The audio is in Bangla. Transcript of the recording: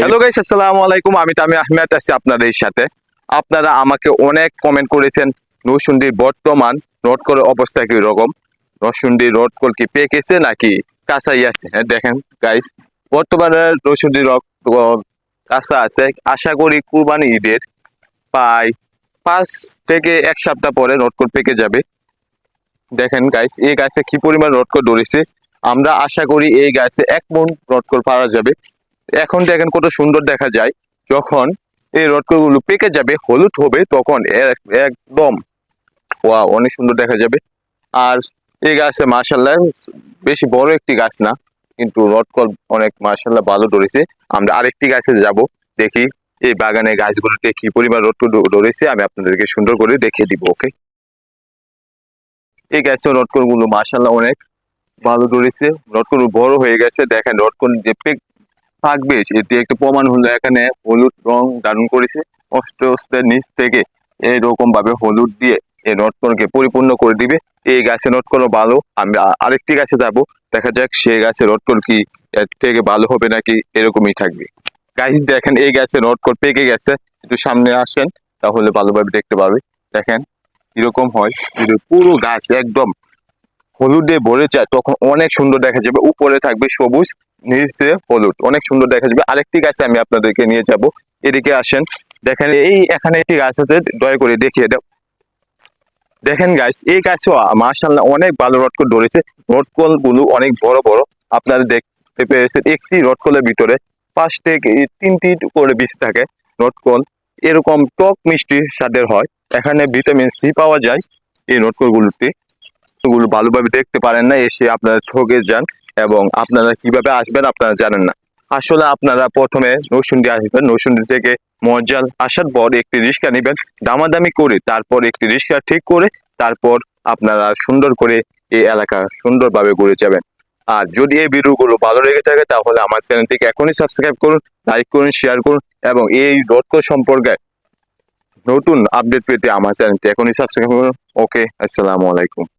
হ্যালো গাইস আসসালামু আলাইকুম আমি তামি আহমেদ আছি আপনাদের সাথে। আপনারা আমাকে অনেক কমেন্ট করেছেন নৌসুন্দির বর্তমান রোড কল অবস্থা কি রকম নৌসুন্দির রোড কল কি পেকেছে নাকি কাঁচাই আছে? হ্যাঁ, দেখেন গাইস বর্তমানে নৌসুন্দির রোড কাঁচা আছে। আশা করি কুরবানি ঈদের প্রায় পাঁচ থেকে এক সপ্তাহ পরে রোড কল পেকে যাবে। দেখেন গাইস এই গাছে কি পরিমাণ রোড কল ধরেছে? আমরা আশা করি এই গাছে এক মন রোড কল পাওয়া যাবে। এখন দেখেন কত সুন্দর দেখা যায়। যখন এই রটকগুলো পেকে যাবে, হলুদ হবে, তখন এক- একদম ওয়া অনেক সুন্দর দেখা যাবে। আর এই গাছে মাশাল্লাহ বেশি বড় একটি গাছ না, কিন্তু রটকল অনেক মাশাল্লাহ ভালো ধরেছে। আমরা আরেকটি গাছে যাব, দেখি এই বাগানে গাছগুলোতে কি পরিমাণ রটকল ধরেছে, আমি আপনাদেরকে সুন্দর করে দেখিয়ে দিব, ওকে? এই গাছের রটকলগুলো মাশাল্লাহ অনেক ভালো ধরেছে রটকল বড় হয়ে গেছে, দেখেন রটকল যে থাকবে। এটি একটি প্রমাণ হলো, এখানে হলুদ রং ধারণ করেছে। অস্তে নিচ থেকে এরকম ভাবে হলুদ দিয়ে এই নটকনকে পরিপূর্ণ করে দিবে। এই গাছে নটকনও ভালো। আমি আরেকটি গাছে যাব। দেখা যাক সেই গাছের নটকন কি এর থেকে ভালো হবে নাকি এরকমই থাকবে। গাছ দেখেন, এই গাছে নটকন পেকে গেছে। একটু সামনে আসেন, তাহলে ভালোভাবে দেখতে পাবে। দেখেন, এরকম হয়। পুরো গাছ একদম হলুদে ভরে যায়, তখন অনেক সুন্দর দেখা যাবে। উপরে থাকবে সবুজ, নিচে হলুদ। অনেক সুন্দর দেখা যাবে। আরেকটি গাছে আমি আপনাদেরকে নিয়ে যাব। এদিকে আসেন। দেখেন, এই এখানে একটি গাছ আছে, দয়া করে দেখিয়ে দাও। দেখেন গাছ এই গাছও মার্শাল্লাহ অনেক ভালো রটকল ধরেছে। রটকলগুলো অনেক বড় বড়। আপনারা দেখতে পেয়েছেন, একটি রটকলের ভিতরে পাঁচ থেকে তিনটি করে বীজ থাকে রটকল এরকম টক মিষ্টি স্বাদের হয়। এখানে ভিটামিন সি পাওয়া যায় এই রটকল গুলোতে গুলো ভালোভাবে দেখতে পারেন না, এসে আপনারা ঠকে যান এবং আপনারা কীভাবে আসবেন আপনারা জানেন না। আসলে আপনারা প্রথমে নৌসুন্দি আসবেন নৌসুন্দি থেকে মজ্জাল আসার পর একটি রিক্সা নেবেন, দামাদামি করে তারপর একটি রিক্সা ঠিক করে তারপর আপনারা সুন্দর করে এই এলাকা সুন্দরভাবে ঘুরে যাবেন। আর যদি এই ভিডিওগুলো ভালো লেগে থাকে তাহলে আমার চ্যানেলটিকে এখনই সাবস্ক্রাইব করুন, লাইক করুন, শেয়ার করুন এবং এই রোড সম্পর্কে নতুন আপডেট পেতে আমার চ্যানেলটি এখনই সাবস্ক্রাইব করুন। ওকে, আসসালামু আলাইকুম।